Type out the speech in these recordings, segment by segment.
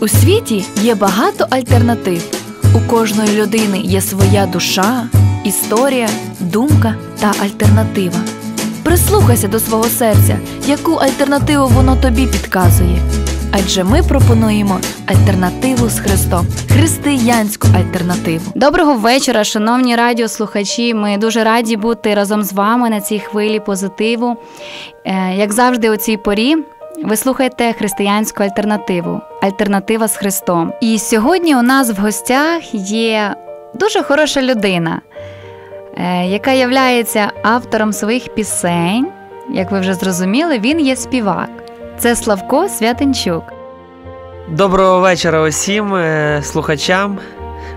У світі є багато альтернатив. У кожної людини є своя душа, історія, думка та альтернатива. Прислухайся до свого серця, яку альтернативу воно тобі підказує. Адже ми пропонуємо альтернативу з Христом, християнську альтернативу. Доброго вечора, шановні радіослухачі. Ми дуже раді бути разом з вами на цій хвилі позитиву. Е, Як завжди, у цій порі ви слухаєте християнську альтернативу Альтернатива з Христом. І сьогодні у нас в гостях є дуже хороша людина, е, яка є автором своїх пісень. Як ви вже зрозуміли, він є співак. Це Славко Святенчук. Доброго вечора усім е, слухачам,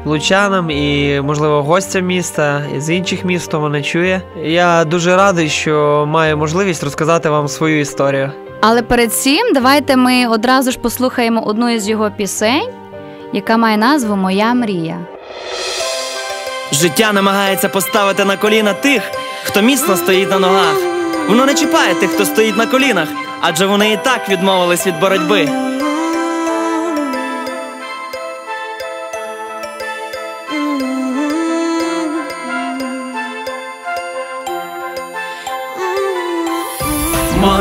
лучанам і, можливо, гостям міста і з інших міст, хто мене чує. Я дуже радий, що маю можливість розказати вам свою історію. Але перед цим давайте ми одразу ж послухаємо одну із його пісень, яка має назву Моя мрія. Життя намагається поставити на коліна тих, хто міцно стоїть на ногах. Воно не чіпає тих, хто стоїть на колінах, адже вони і так відмовились від боротьби.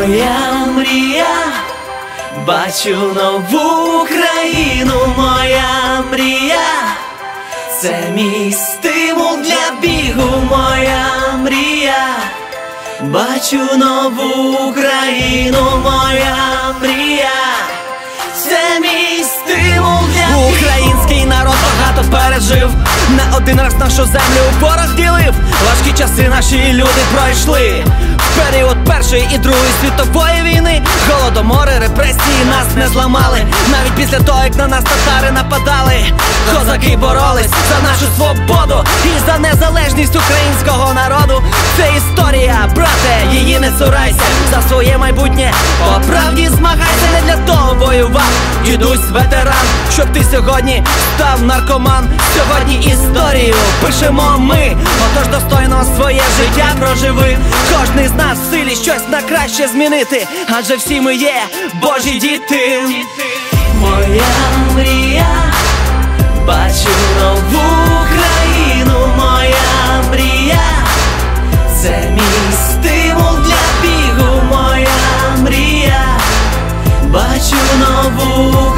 Моя мрія, бачу нову країну, моя мрія, це мій стимул для бігу, моя мрія, бачу нову країну, моя мрія, це мій стимул для бігу. Український народ багато пережив, не один раз нашу землю у порох ділив. Важкі часи наші люди пройшли. Період Першої і Другої світової війни. Голодомори, репресії нас не зламали. Навіть після того, як на нас татари нападали. Козаки боролись за нашу свободу І за незалежність українського народу. Це історія, брате, її не цурайся. За своє майбутнє по правді змагайся Не для того воював. Дідусь ветеран, щоб ти сьогодні став наркоман. Сьогодні історію пишемо ми. Отож достойно своє життя проживи. Кожний з нас в силі щось на краще змінити, адже всі ми є Божі діти. Моя мрія, бачу нову країну, моя мрія, це мій стимул для бігу, моя мрія, бачу нову країну,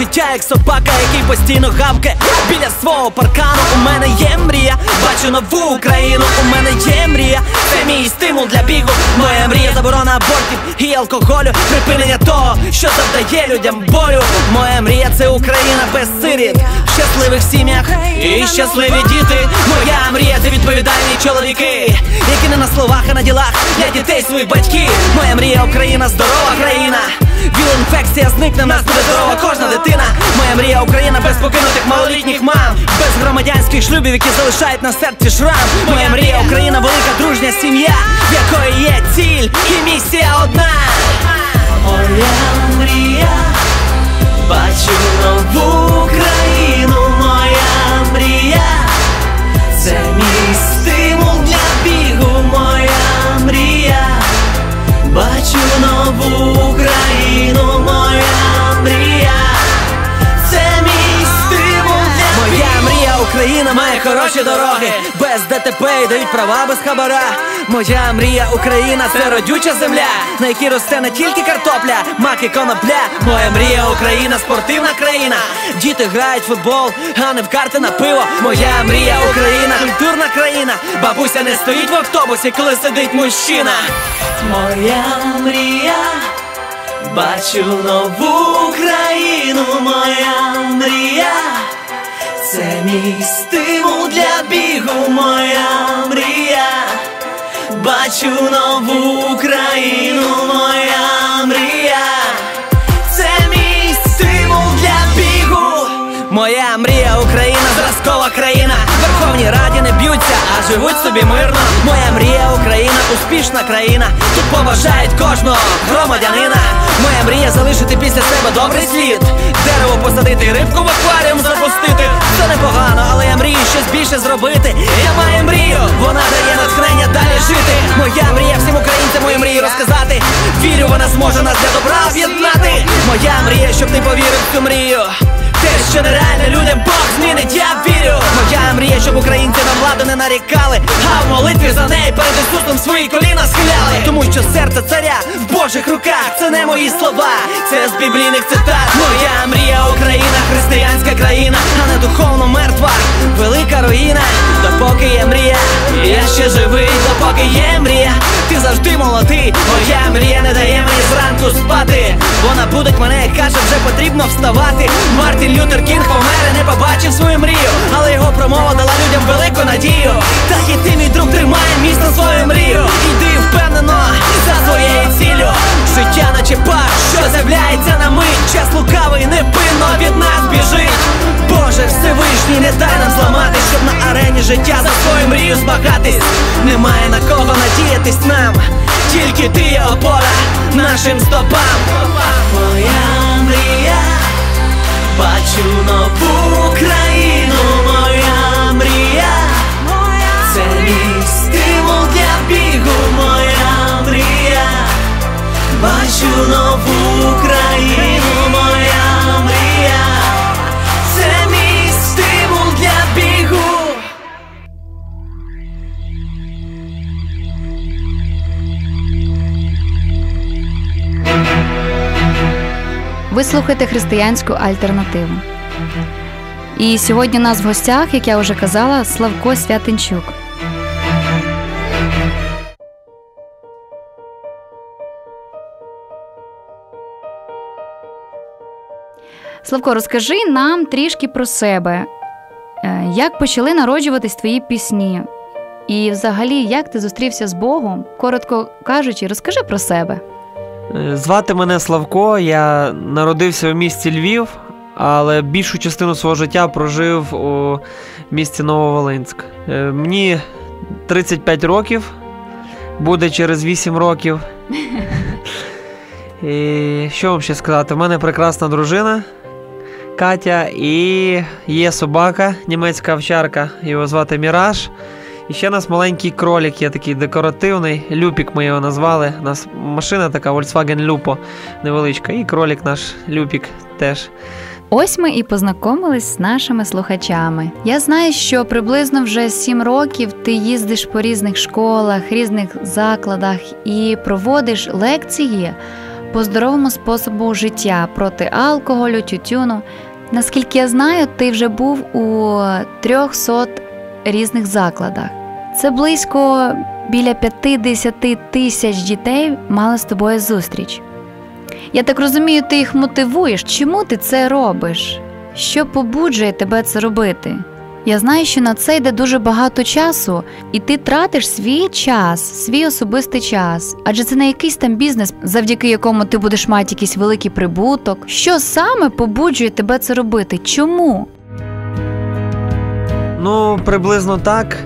життя, як собака, який постійно гавкає біля свого паркану. У мене є мрія, бачу нову Україну. У мене є мрія, це мій стимул для бігу. Моя мрія, заборона абортів і алкоголю, припинення того, що завдає людям болю. Моя мрія це Україна без сиріт, щасливих сім'ях і щасливі діти. Моя мрія це відповідальні чоловіки, які не на словах, а на ділах для дітей своїх батьків. Моя мрія, Україна, здорова країна. Віл-інфекція зникне, в нас буде здорова кожна дитина. Моя мрія Україна без покинутих малолітніх мам, без громадянських шлюбів, які залишають на серці шрам. Моя мрія Україна, велика дружня сім'я, в якої є ціль і місія одна. Моя мрія, бачу нову країну, Україна має хороші дороги, без ДТП і дають права без хабара. Моя мрія Україна це родюча земля, на якій росте не тільки картопля, мак і конопля. Моя мрія Україна, спортивна країна. Діти грають в футбол, а не в карти на пиво. Моя мрія Україна, культурна країна. Бабуся не стоїть в автобусі, коли сидить мужчина. Моя мрія, бачу нову країну, моя мрія, це мій стимул для бігу, моя мрія, бачу нову країну, моя мрія, це мій стимул для бігу. Моя мрія Україна, зразкова країна. Верховній Раді не б'ються, а живуть собі мирно. Моя мрія Україна, успішна країна. Тут поважають кожного громадянина. Моя мрія залишити після себе добрий слід. Дерево посадити, рибку в акваріум запустити. Це непогано, але я мрію щось більше зробити. Я маю мрію, вона дає натхнення далі жити. Моя мрія всім українцям мою мрію розказати. Вірю, вона зможе нас для добра об'єднати. Моя мрія, щоб ти повірив в цю мрію. Те, що нереально людям Бог змінить, я вірю. Моя мрія, щоб українці на владу не нарікали, а в молитві за неї перед Ісусом свої коліна схиляли. Тому що серце царя в Божих руках, це не мої слова, це з біблійних цитат. Моя мрія, Україна, християнська країна, а не духовно мертва, велика руїна. Допоки є мрія, я ще живий, допоки є мрія, ти завжди молодий. Моя мрія не дає мені зранку спати. Вона будить мене каже, вже потрібно вставати. Мартін Лютер Кінг помер не побачив свою мрію, але його промова дала людям велику надію. Так і ти, мій друг, тримає місто свою мрію. Іди впевнено за своєю ціллю. Життя наче пар, що з'являється на мить. Час лукавий непинно від нас біжить. Боже, Всевишній, не дай нам зламати, щоб на арені життя за свою мрію змагатись. Немає на кого надіятись нам, тільки ти є опора нашим стопам. Моя мрія, бачу нову країну, моя мрія, це мій стимул для бігу, моя мрія, бачу нову країну, Ви слухаєте християнську альтернативу. І сьогодні у нас в гостях, як я вже казала, Славко Святинчук. Славко, розкажи нам трішки про себе. Е, Як почали народжуватись твої пісні? І взагалі, як ти зустрівся з Богом? Коротко кажучи, розкажи про себе. Е, Звати мене Славко, я народився у місті Львів, але більшу частину свого життя прожив у місті Нововолинськ. Е, Мені 35 років, буде через 8 років. І що вам ще сказати? У мене прекрасна дружина Катя і є собака, німецька овчарка, його звати Міраж. І ще у нас маленький кролик є такий декоративний. Люпік ми його назвали. У нас машина така Volkswagen Lupo невеличка. І кролик наш Люпік теж. Ось ми і познайомились з нашими слухачами. Я знаю, що приблизно вже сім років ти їздиш по різних школах, різних закладах і проводиш лекції по здоровому способу життя проти алкоголю, тютюну. Наскільки я знаю, ти вже був у 300 різних закладах. Це близько біля 50 тисяч дітей мали з тобою зустріч. Я так розумію, ти їх мотивуєш. Чому ти це робиш? Що побуджує тебе це робити? Я знаю, що на це йде дуже багато часу, і ти тратиш свій час, свій особистий час, адже це не якийсь там бізнес, завдяки якому ти будеш мати якийсь великий прибуток. Що саме побуджує тебе це робити? Чому? Ну, приблизно так.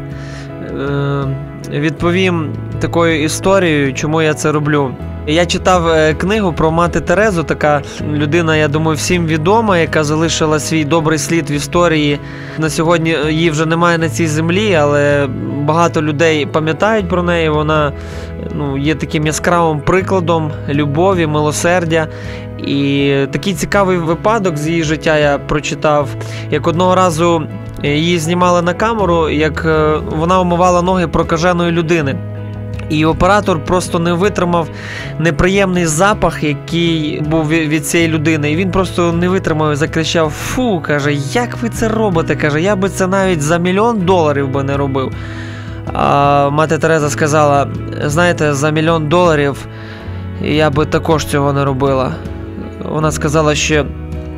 Е, Відповім такою історією, чому я це роблю. Я читав е, книгу про мати Терезу, така людина, я думаю, всім відома, яка залишила свій добрий слід в історії. На сьогодні її вже немає на цій землі, але багато людей пам'ятають про неї. Вона ну, є таким яскравим прикладом любові, милосердя. І такий цікавий випадок з її життя я прочитав, як одного разу її знімали на камеру, як е, вона умивала ноги прокаженої людини. І оператор просто не витримав неприємний запах, який був від цієї людини. І він просто не витримав і закричав: Фу, каже, як ви це робите? каже, я би це навіть за мільйон доларів би не робив. А мати Тереза сказала: знаєте, за мільйон доларів я би також цього не робила. Вона сказала, що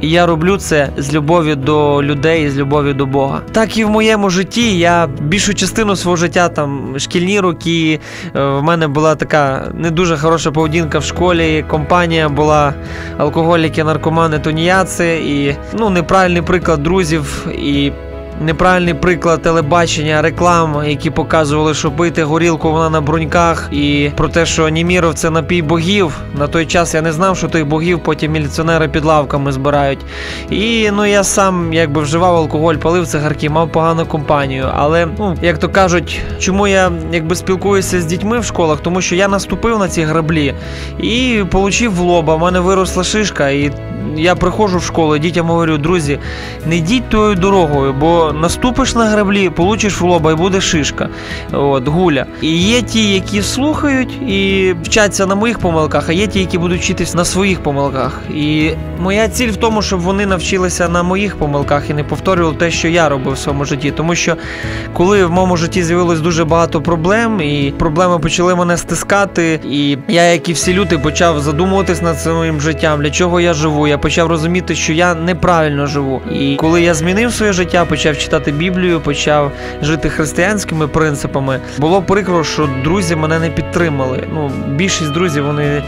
я роблю це з любові до людей, з любові до Бога. Так і в моєму житті. Я більшу частину свого життя, там шкільні роки, е, в мене була така не дуже хороша поведінка в школі. Компанія була алкоголіки, наркомани, тоніяци і ну неправильний приклад друзів. І неправильний приклад телебачення, реклам, які показували, що пити горілку вона на бруньках, і про те, що Німіров це напій богів. На той час я не знав, що тих богів потім міліціонери під лавками збирають. І ну я сам якби вживав алкоголь, палив цигарки, мав погану компанію. Але ну як то кажуть, чому я якби спілкуюся з дітьми в школах, тому що я наступив на ці граблі і отримав в лоба. У мене виросла шишка, і я приходжу в школу, дітям говорю, друзі, не йдіть тою дорогою, бо наступиш на граблі, получиш в лоба і буде шишка. От, гуля. І є ті, які слухають і вчаться на моїх помилках, а є ті, які будуть вчитись на своїх помилках. І моя ціль в тому, щоб вони навчилися на моїх помилках і не повторювали те, що я робив в своєму житті. Тому що коли в моєму житті з'явилось дуже багато проблем, і проблеми почали мене стискати, і я, як і всі люди, почав задумуватись над своїм життям, для чого я живу. Я почав розуміти, що я неправильно живу. І коли я змінив своє життя, почав читати Біблію, почав жити християнськими принципами, було прикро, що друзі мене не підтримали. Ну, більшість друзів вони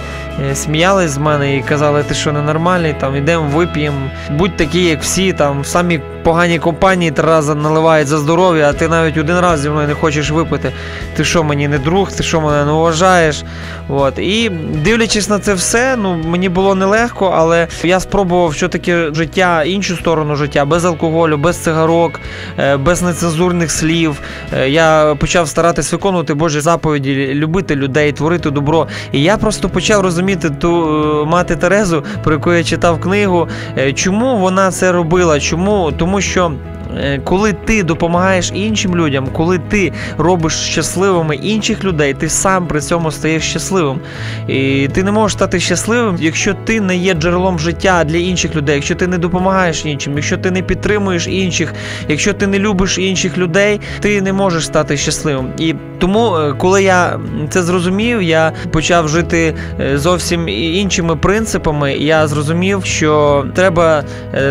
сміялись з мене і казали, ти що ненормальний, там ідемо, вип'ємо, будь такий, як всі, там самі поганій компанії три рази наливають за здоров'я, а ти навіть один раз зі мною не хочеш випити. Ти що мені не друг, ти що мене не вважаєш? От. І дивлячись на це все, ну мені було нелегко, але я спробував що таке життя, іншу сторону життя, без алкоголю, без цигарок, е, без нецензурних слів. Е, я почав старатись виконувати Божі заповіді, любити людей, творити добро. І я просто почав розуміти ту е, мати Терезу, про яку я читав книгу, чому вона це робила, чому тому що. Е, коли ти допомагаєш іншим людям, коли ти робиш щасливими інших людей, ти сам при цьому стаєш щасливим. І ти не можеш стати щасливим, якщо ти не є джерелом життя для інших людей, якщо ти не допомагаєш іншим, якщо ти не підтримуєш інших, якщо ти не любиш інших людей, ти не можеш стати щасливим. І тому, е, коли я це зрозумів, я почав жити е, зовсім іншими принципами. Я зрозумів, що треба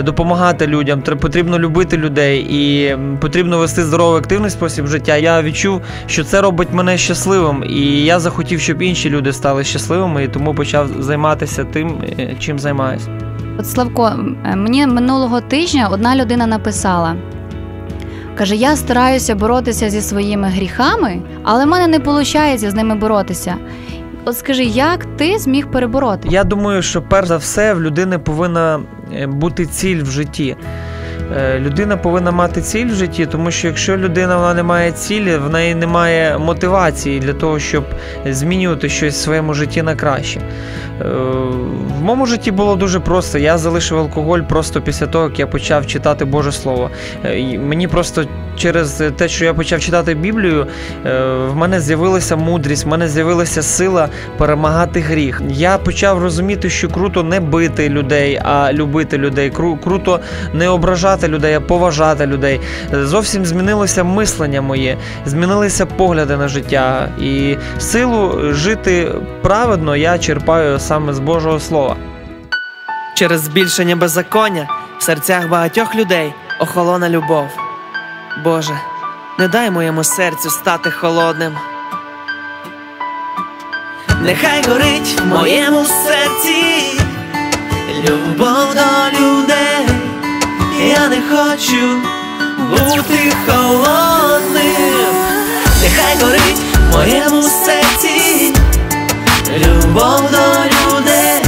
допомагати людям, потрібно любити людей і потрібно вести здоровий активний спосіб життя. Я відчув, що це робить мене щасливим, і я захотів, щоб інші люди стали щасливими, і тому почав займатися тим, е, чим займаюся. От Славко, е, мені минулого тижня одна людина написала. Каже, я стараюся боротися зі своїми гріхами, але в мене не виходить з ними боротися. От скажи, як ти зміг перебороти? Я думаю, що перш за все в людини повинна е, бути ціль в житті. Е, людина повинна мати ціль в житті, тому що якщо людина вона не має цілі, в неї немає мотивації для того, щоб змінювати щось в своєму житті на краще. Е, в моєму житті було дуже просто. Я залишив алкоголь просто після того, як я почав читати Боже Слово. Е, мені просто через те, що я почав читати Біблію, в мене з'явилася мудрість, в мене з'явилася сила перемагати гріх. Я почав розуміти, що круто не бити людей, а любити людей. Круто не ображати шанувати людей, а поважати людей. Зовсім змінилося мислення моє, змінилися погляди на життя. І силу жити праведно я черпаю саме з Божого Слова. Через збільшення беззаконня в серцях багатьох людей охолона любов. Боже, не дай моєму серцю стати холодним. Нехай горить в моєму серці любов до людей я не хочу бути холодним, нехай горить в моєму серці, любов до людей,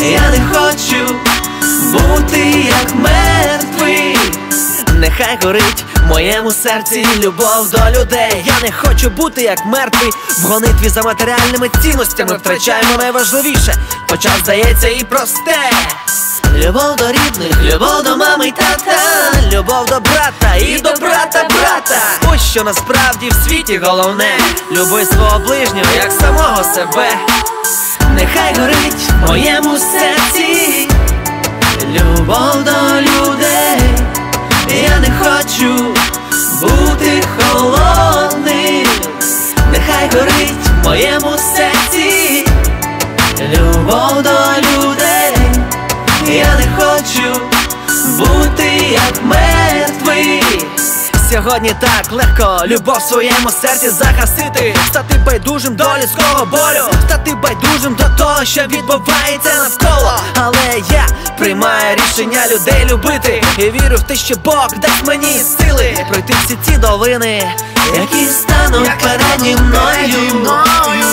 я не хочу бути як мертвий, нехай горить в моєму серці любов до людей. Я не хочу бути як мертвий в гонитві за матеріальними цінностями. Втрачаємо найважливіше, хоча здається і просте. Любов до рідних, любов до мами й тата, любов до брата і до брата, брата. Ось що насправді в світі головне. Люби свого ближнього, як самого себе. Нехай горить Сьогодні так легко. Любов в своєму серці загасити, стати байдужим до людського болю, стати байдужим до того, що відбувається навколо. Але я приймаю рішення людей любити. І вірю в те, що Бог дасть мені сили пройти всі ці долини, які стануть переді мною.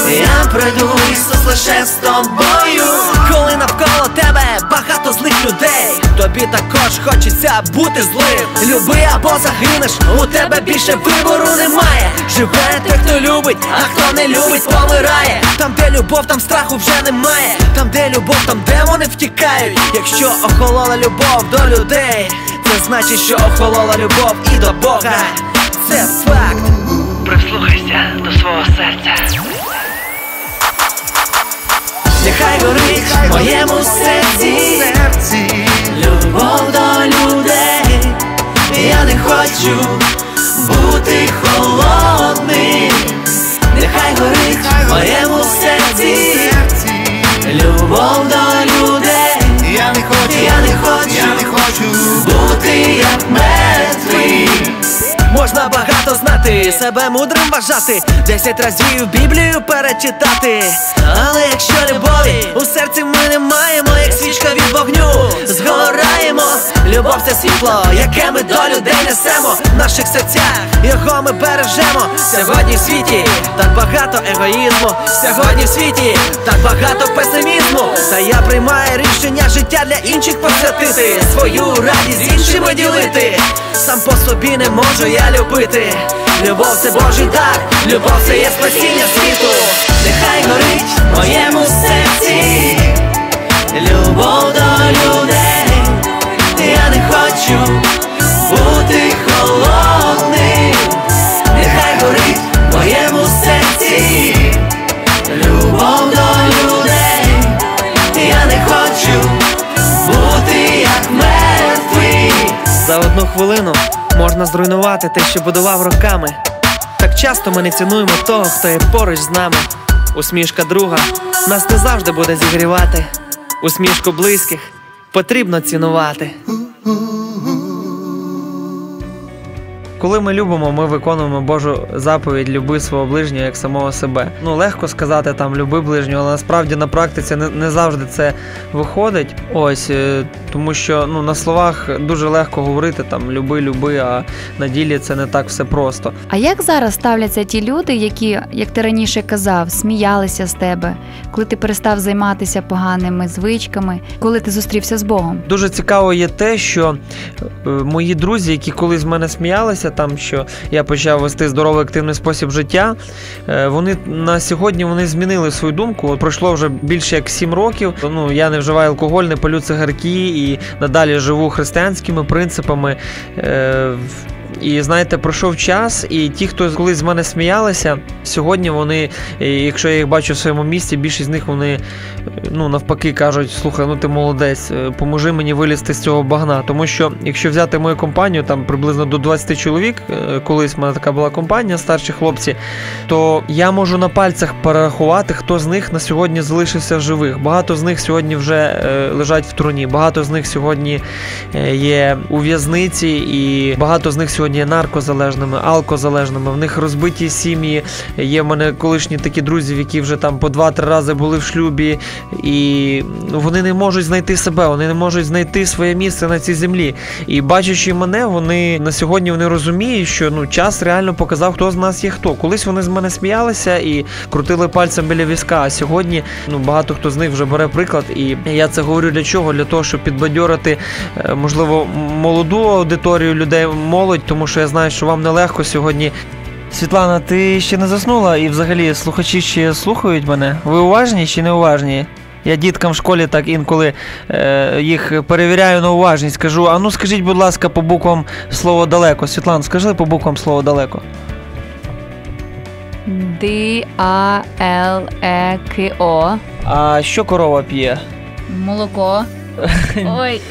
Я пройду Ісус лише з тобою. Коли навколо тебе багато злих людей, тобі також хочеться бути злим. Люби або загинеш, у тебе більше вибору немає. Живе той, хто любить, а хто не любить, помирає. Там, де любов, там страху вже немає. Там, де любов, там демони втікають. Якщо охолола любов до людей, це значить, що охолола любов і до Бога. Факт. Прислухайся до свого серця. Нехай горить в моєму серці любов до людей. Я не хочу бути холодним. Нехай горить в моєму серці любов до людей. Я не хочу, Я не хочу, я не хочу бути як мертвий. Можна багато знати, себе мудрим вважати, десять разів Біблію перечитати. Але якщо любові у серці ми не маємо, як свічка від вогню, згораємо. Любов це світло, яке ми до людей несемо в наших серцях, його ми бережемо. Сьогодні в світі так багато егоїзму. Сьогодні в світі так багато песимізму. Та я приймаю рішення життя для інших посвятити, свою радість з іншими ділити. Сам по собі не можу я любити. Любов це Божий дар, любов це є спасіння світу. Нехай горить в моєму серці. Любов до людей. Любов до людей. Я не хочу бути як мертвий. За одну хвилину можна зруйнувати те, що будував роками. Так часто ми не цінуємо того, хто є поруч з нами. Усмішка друга нас не завжди буде зігрівати. Усмішку близьких потрібно цінувати. Коли ми любимо, ми виконуємо Божу заповідь люби свого ближнього як самого себе. Ну легко сказати там люби ближнього, але насправді на практиці не, не завжди це виходить. Ось е, тому, що ну на словах дуже легко говорити там люби, люби, а на ділі це не так все просто. А як зараз ставляться ті люди, які, як ти раніше казав, сміялися з тебе, коли ти перестав займатися поганими звичками, коли ти зустрівся з Богом? Дуже цікаво є те, що е, мої друзі, які колись з мене сміялися, там що я почав вести здоровий активний спосіб життя, е, вони на сьогодні вони змінили свою думку. Пройшло вже більше як 7 років. Ну я не вживаю алкоголь, не палю цигарки і надалі живу християнськими принципами. І знаєте, пройшов час, і ті, хто колись з мене сміялися, сьогодні вони, якщо я їх бачу в своєму місті, більшість з них вони е, ну навпаки кажуть: слухай, ну ти молодець, е, поможи мені вилізти з цього багна. Тому що якщо взяти мою компанію, там приблизно до 20 чоловік, е, колись в мене така була компанія, старші хлопці, то я можу на пальцях перерахувати, хто з них на сьогодні залишився живих. Багато з них сьогодні вже лежать в труні, багато з них сьогодні є у в'язниці, і багато з них сьогодні є наркозалежними, алкозалежними. В них розбиті сім'ї. Є в мене колишні такі друзі, які вже там по 2-3 рази були в шлюбі, і вони не можуть знайти себе, вони не можуть знайти своє місце на цій землі. І бачачи мене, вони на сьогодні вони розуміють, що ну час реально показав, хто з нас є хто. Колись вони з мене сміялися і крутили пальцем біля візка. А сьогодні ну багато хто з них вже бере приклад. І я це говорю для чого? Для того, щоб підбадьорити, е, можливо, молоду аудиторію людей, молодь, тому що я знаю, що вам нелегко сьогодні. Світлана, ти ще не заснула і взагалі слухачі ще слухають мене. Ви уважні чи не уважні? Я діткам в школі так інколи е, їх перевіряю на уважність. Кажу, а ну скажіть, будь ласка, по буквам слово далеко. Світлана, скажи по буквам слово далеко. Д А Л Е К О. А що корова п'є? Молоко. Ой.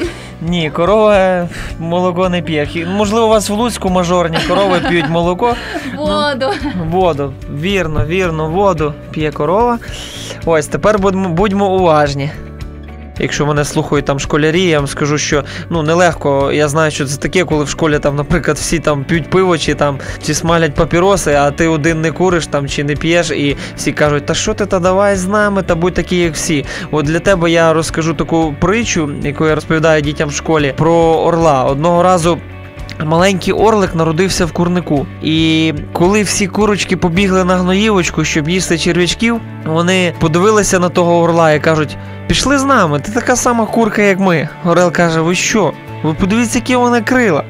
Ні, корова молоко не п'є. Можливо, у вас в Луцьку мажорні корови п'ють молоко. Воду. Воду. Вірно, вірно, воду п'є корова. Ось, тепер будьмо, будьмо уважні. Якщо мене слухають там школярі, я вам скажу, що ну нелегко. Я знаю, що це таке, коли в школі там, наприклад, всі там п'ють пиво чи там чи смалять папіроси, а ти один не куриш там чи не п'єш, і всі кажуть, та що ти та давай з нами, та будь такий, як всі. От для тебе я розкажу таку притчу, яку я розповідаю дітям в школі про орла. Одного разу. Маленький орлик народився в курнику. І коли всі курочки побігли на гноївочку, щоб їсти черв'ячків, вони подивилися на того орла і кажуть: пішли з нами, ти така сама курка, як ми. Орел каже: Ви що? Ви подивіться, які вони крила.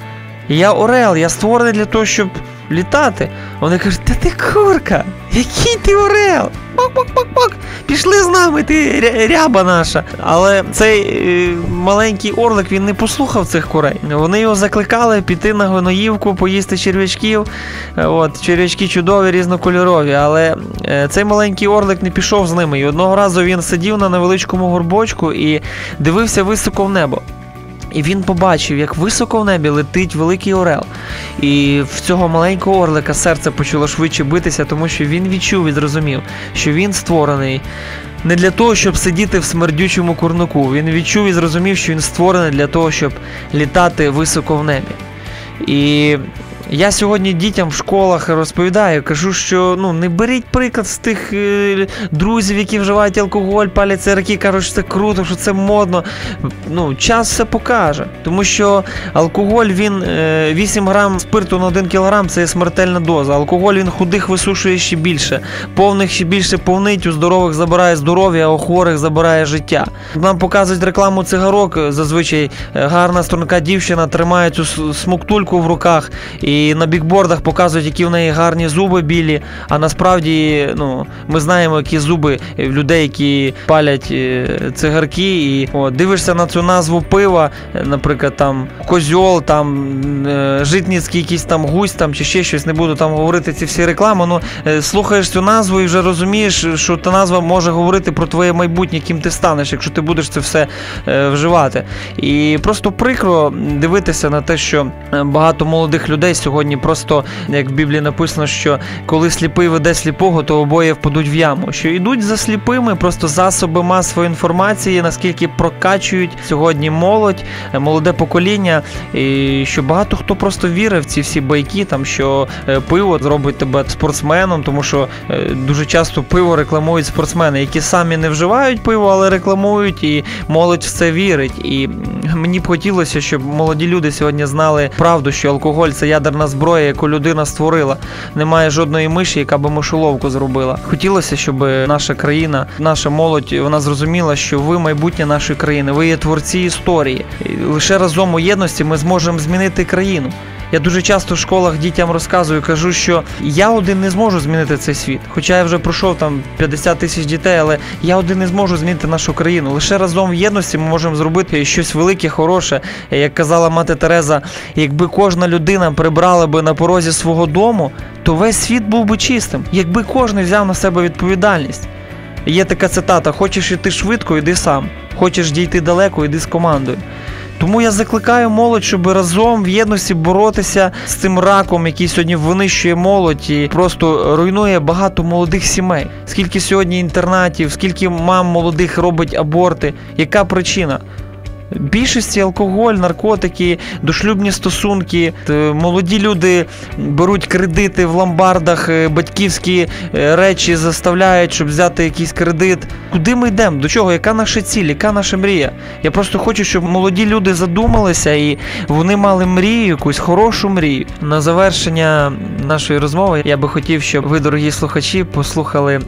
Я Орел, я створений для того, щоб літати. Вони кажуть, та ти курка, який ти Орел? Пак-пак-пак-пак, пішли з нами, ти ряба наша. Але цей е, маленький орлик він не послухав цих курей. Вони його закликали піти на гоноївку, поїсти черв'ячків. Е, от, Черв'ячки чудові, різнокольорові. Але е, цей маленький орлик не пішов з ними. І одного разу він сидів на невеличкому горбочку і дивився високо в небо. І він побачив, як високо в небі летить великий орел. І в цього маленького орлика серце почало швидше битися, тому що він відчув і зрозумів, що він створений не для того, щоб сидіти в смердючому курнику. Він відчув і зрозумів, що він створений для того, щоб літати високо в небі. І я сьогодні дітям в школах розповідаю, кажу, що ну не беріть приклад з тих е, друзів, які вживають алкоголь, палять цигарки, кажуть, що це круто, що це модно. Ну, час все покаже. Тому що алкоголь він е, 8 грам спирту на 1 кілограм це смертельна доза. Алкоголь він худих висушує ще більше, повних ще більше повнить, у здорових забирає здоров'я, а у хворих забирає життя. Нам показують рекламу цигарок. Зазвичай е, гарна струнка дівчина тримає цю смуктульку в руках. і і на бікбордах показують, які в неї гарні зуби білі. А насправді ну, ми знаємо, які зуби в людей, які палять е, цигарки. І о, дивишся на цю назву пива, наприклад, там козьол, там е, житницький якийсь там гусь там чи ще щось, не буду там говорити ці всі реклами. Ну е, слухаєш цю назву і вже розумієш, що та назва може говорити про твоє майбутнє, яким ти станеш, якщо ти будеш це все вживати. І просто прикро дивитися на те, що багато молодих людей сьогодні просто, як в Біблії написано, що коли сліпий веде сліпого, то обоє впадуть в яму. Що йдуть за сліпими, просто засоби масової інформації, наскільки прокачують сьогодні молодь, молоде покоління, і що багато хто просто вірив в ці всі байки, там що е, пиво зробить тебе спортсменом, тому що е, дуже часто пиво рекламують спортсмени, які самі не вживають пиво, але рекламують, і молодь в це вірить. І мені б хотілося, щоб молоді люди сьогодні знали правду, що алкоголь це ядерна ядерна зброя, яку людина створила. Немає жодної миші, яка би мишоловку зробила. Хотілося, щоб наша країна, наша молодь, вона зрозуміла, що ви майбутнє нашої країни, ви є творці історії. Лише разом у єдності ми зможемо змінити країну. Я дуже часто в школах дітям розказую, кажу, що я один не зможу змінити цей світ. Хоча я вже пройшов там 50 тисяч дітей, але я один не зможу змінити нашу країну. Лише разом в єдності ми можемо зробити щось велике, хороше. Як казала мати Тереза, якби кожна людина прибрала би на порозі свого дому, то весь світ був би чистим. Якби кожен взяв на себе відповідальність. Є така цитата: хочеш іти швидко, йди сам. Хочеш дійти далеко, йди з командою. Тому я закликаю молодь, щоб разом в єдності боротися з цим раком, який сьогодні винищує молодь і просто руйнує багато молодих сімей. Скільки сьогодні інтернатів, скільки мам молодих робить аборти? Яка причина? Більшості алкоголь, наркотики, дошлюбні стосунки. Молоді люди беруть кредити в ломбардах, е, батьківські е, речі заставляють, щоб взяти якийсь кредит. Куди ми йдемо? До чого? Яка наша ціль? Яка наша мрія? Я просто хочу, щоб молоді люди задумалися і вони мали мрію, якусь хорошу мрію. На завершення нашої розмови я би хотів, щоб ви, дорогі слухачі, послухали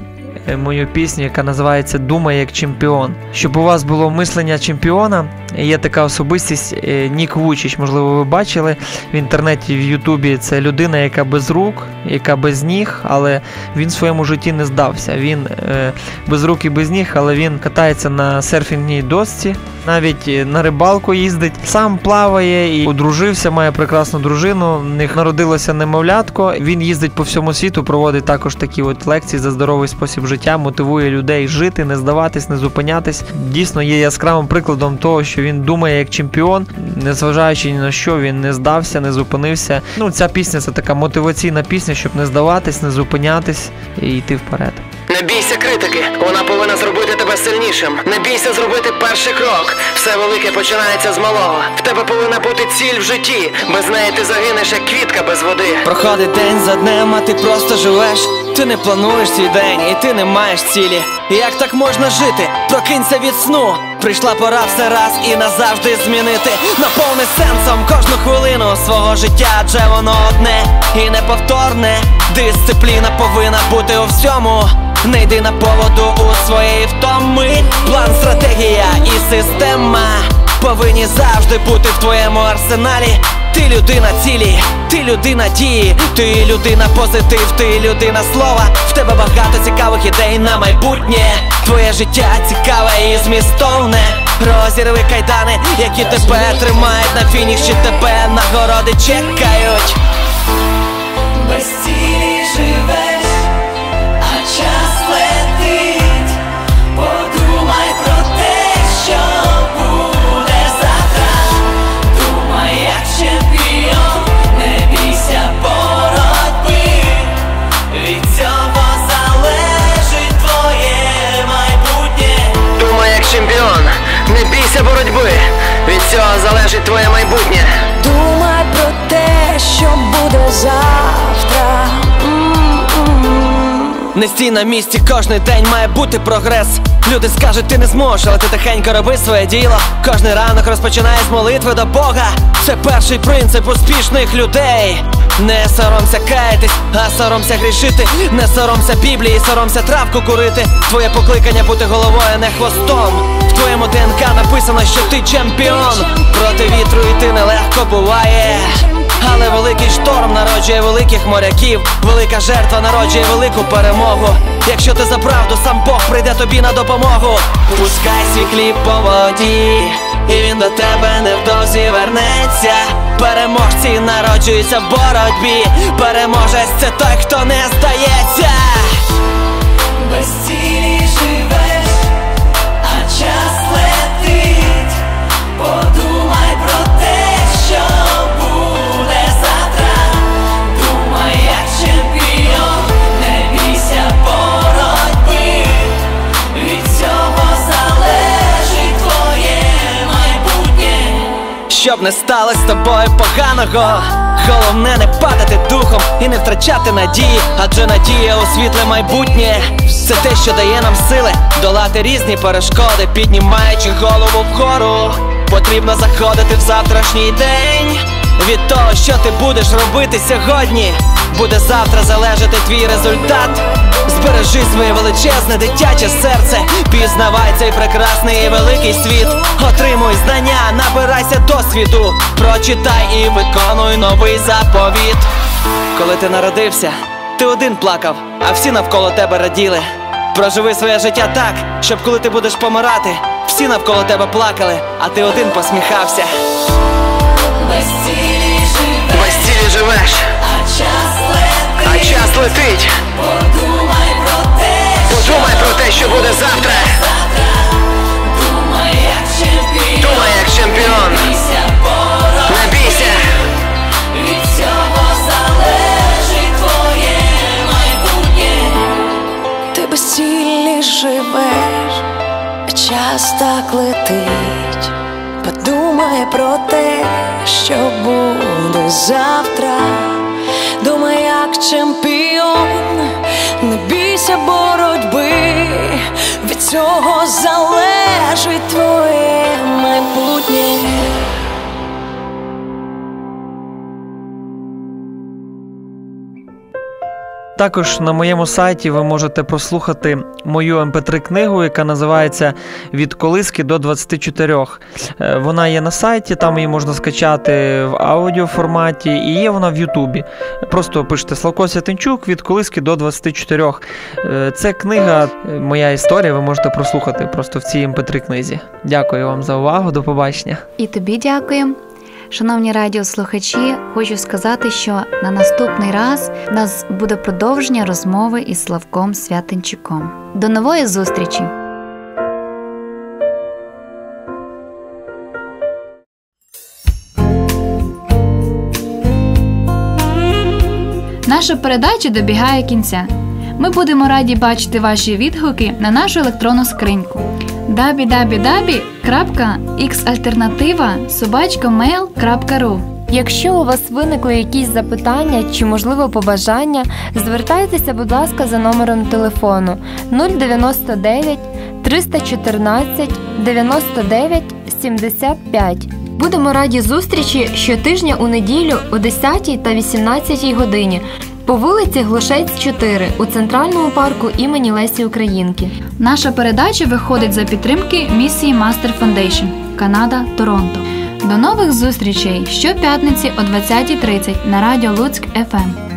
Е, мою пісню, яка називається Думай як чемпіон. Щоб у вас було мислення чемпіона, є така особистість е, Нік Вучич, можливо, ви бачили в інтернеті, в Ютубі. Це людина, яка без рук, яка без ніг, але він в своєму житті не здався. Він е, без рук і без ніг, але він катається на серфінгній досці, навіть на рибалку їздить, сам плаває і одружився, має прекрасну дружину. В них народилося немовлятко. Він їздить по всьому світу, проводить також такі от лекції за здоровий спосіб життя, мотивує людей жити, не здаватись, не зупинятись. Дійсно є яскравим прикладом того, що він думає як чемпіон, незважаючи ні на що, він не здався, не зупинився. Ну, ця пісня це така мотиваційна пісня, щоб не здаватись, не зупинятись і йти вперед. Не Не бійся критики, вона повинна зробити тебе сильнішим. Не бійся зробити перший крок. Все велике починається з малого. В тебе повинна бути ціль в житті. Без неї ти загинеш, як квітка без води. Проходить день за днем, а ти просто живеш. Ти не плануєш свій день, і ти не маєш цілі. Як так можна жити? Прокинься від сну. Прийшла пора все раз і назавжди змінити. Наповни сенсом кожну хвилину свого життя, адже воно одне і неповторне. Дисципліна повинна бути у всьому. Не йди на поводу у своєї втоми. План, стратегія і система повинні завжди бути в твоєму арсеналі. Ти людина цілі, ти людина дії, ти людина позитив, ти людина слова. В тебе багато цікавих ідей на майбутнє. Твоє життя цікаве і змістовне. Розірви кайдани, які тебе тримають на фініші, тебе нагороди чекають. без цілі живеш, Не стій на місці, кожний день має бути прогрес. Люди скажуть, ти не зможеш, але ти тихенько роби своє діло. Кожний ранок розпочинає з молитви до Бога. Це перший принцип успішних людей. Не соромся каятись, а соромся грішити. Не соромся Біблії, соромся травку курити. Твоє покликання бути головою, а не хвостом. В твоєму ДНК написано, що ти чемпіон. Проти вітру йти нелегко буває. Але великий шторм народжує великих моряків, велика жертва народжує велику перемогу. Якщо ти за правду, сам Бог прийде тобі на допомогу. Пускай свій хліб по воді, і він до тебе невдовзі вернеться. Переможці народжуються в боротьбі. Переможець це той, хто не здається. без Щоб не сталося з тобою поганого. Головне не падати духом і не втрачати надії, адже надія у світле майбутнє. Це те, що дає нам сили долати різні перешкоди, піднімаючи голову вгору. Потрібно заходити в завтрашній день. Від того, що ти будеш робити сьогодні, буде завтра залежати твій результат. Збережи своє величезне дитяче серце, пізнавай цей прекрасний і великий світ. Отримуй знання, набирайся досвіду, прочитай і виконуй новий заповіт. Коли ти народився, ти один плакав, а всі навколо тебе раділи. Проживи своє життя так, щоб коли ти будеш помирати, всі навколо тебе плакали, а ти один посміхався. Без цілі живеш, а час летить. Подумай про те, що буде завтра. Думай, як чемпіон, Думай. Не бійся. Від цього залежить твоє майбутнє. Ти без цілі живеш, час так летить. Подумай про те, що буде завтра. Думай, як чемпіон, не бійся боротьби. Цього залежить твоє Також на моєму сайті ви можете прослухати мою mp3 книгу, яка називається Від колиски до 24. Е, Вона є на сайті, там її можна скачати в аудіоформаті, і є вона в Ютубі. Просто пишете Славко Святинчук від колиски до 24. Е, Це книга, е, моя історія, ви можете прослухати просто в цій mp3 книзі. Дякую вам за увагу, до побачення. І тобі дякую. Шановні радіослухачі, хочу сказати, що на наступний раз в нас буде продовження розмови із Славком Святинчуком. До нової зустрічі! Наша передача добігає кінця. Ми будемо раді бачити ваші відгуки на нашу електронну скриньку www.xalternativa Якщо у вас виникли якісь запитання чи, можливо, побажання, звертайтеся, будь ласка, за номером телефону 099 314 99 75. Будемо раді зустрічі щотижня у неділю о 10 та 18 годині по вулиці Глушець 4 у центральному парку імені Лесі Українки. Наша передача виходить за підтримки місії Master Foundation Канада, Торонто. До нових зустрічей щоп'ятниці о 20.30 на радіо Луцьк ФМ.